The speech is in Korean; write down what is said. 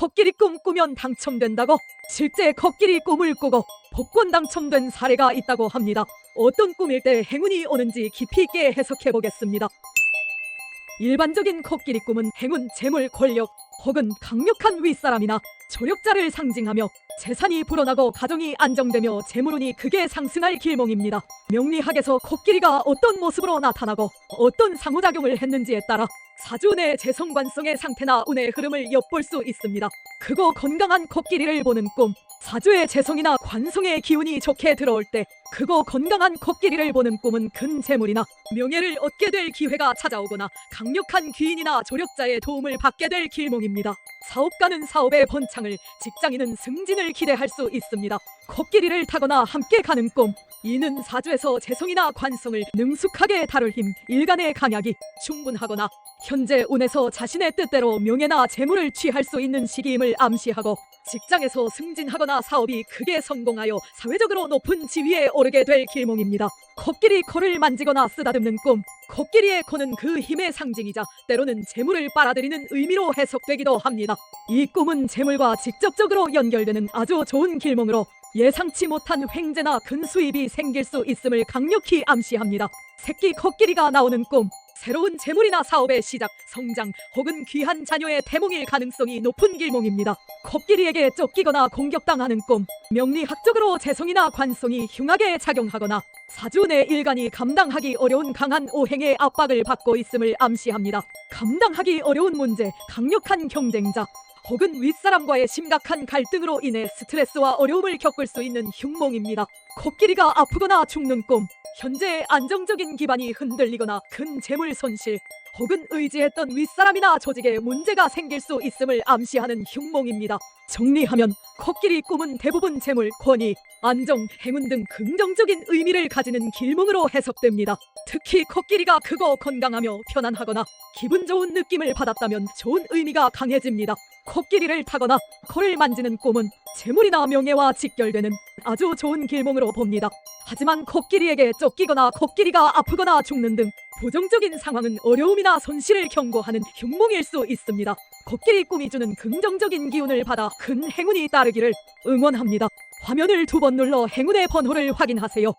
코끼리 꿈 꾸면 당첨된다고 실제 코끼리 꿈을 꾸고 복권 당첨된 사례가 있다고 합니다. 어떤 꿈일 때 행운이 오는지 깊이 있게 해석해 보겠습니다. 일반적인 코끼리 꿈은 행운, 재물, 권력 혹은 강력한 윗사람이나 조력자를 상징하며 재산이 불어나고 가정이 안정되며 재물운이 크게 상승할 길몽입니다. 명리학에서 코끼리가 어떤 모습으로 나타나고 어떤 상호작용을 했는지에 따라 내 재성관성의 상태나 운의 흐름을 엿볼 수 있습니다. 크고 건강한 코끼리를 보는 꿈 사주의 재성이나 관성의 기운이 좋게 들어올 때 크고 건강한 코끼리를 보는 꿈은 큰 재물이나 명예를 얻게 될 기회가 찾아오거나 강력한 귀인이나 조력자의 도움을 받게 될 길몽입니다. 사업가는 사업의 번창을, 직장인은 승진을 기대할 수 있습니다. 코끼리를 타거나 함께 가는 꿈. 이는 사주에서 재성이나 관성을 능숙하게 다룰 힘, 일간의 강약이 충분하거나 현재 운에서 자신의 뜻대로 명예나 재물을 취할 수 있는 시기임을 암시하고 직장에서 승진하거나 사업이 크게 성공하여 사회적으로 높은 지위에 오르게 될 길몽입니다. 코끼리 코를 만지거나 쓰다듬는 꿈. 코끼리의 코는 그 힘의 상징이자 때로는 재물을 빨아들이는 의미로 해석되기도 합니다. 이 꿈은 재물과 직접적으로 연결되는 아주 좋은 길몽으로 예상치 못한 횡재나 큰 수입이 생길 수 있음을 강력히 암시합니다. 새끼 코끼리가 나오는 꿈. 새로운 재물이나 사업의 시작, 성장 혹은 귀한 자녀의 태몽일 가능성이 높은 길몽입니다. 코끼리에게 쫓기거나 공격당하는 꿈. 명리학적으로 재성이나 관성이 흉하게 작용하거나 사주 내 일간이 감당하기 어려운 강한 오행의 압박을 받고 있음을 암시합니다. 감당하기 어려운 문제, 강력한 경쟁자, 혹은 윗사람과의 심각한 갈등으로 인해 스트레스와 어려움을 겪을 수 있는 흉몽입니다. 코끼리가 아프거나 죽는 꿈, 현재의 안정적인 기반이 흔들리거나 큰 재물 손실, 혹은 의지했던 윗사람이나 조직에 문제가 생길 수 있음을 암시하는 흉몽입니다. 정리하면 코끼리 꿈은 대부분 재물, 권위, 안정, 행운 등 긍정적인 의미를 가지는 길몽으로 해석됩니다. 특히 코끼리가 크고 건강하며 편안하거나 기분 좋은 느낌을 받았다면 좋은 의미가 강해집니다. 코끼리를 타거나 코를 만지는 꿈은 재물이나 명예와 직결되는 아주 좋은 길몽으로 봅니다. 하지만 코끼리에게 쫓기거나 코끼리가 아프거나 죽는 등 부정적인 상황은 어려움이나 손실을 경고하는 흉몽일 수 있습니다. 코끼리 꿈이 주는 긍정적인 기운을 받아 큰 행운이 따르기를 응원합니다. 화면을 두 번 눌러 행운의 번호를 확인하세요.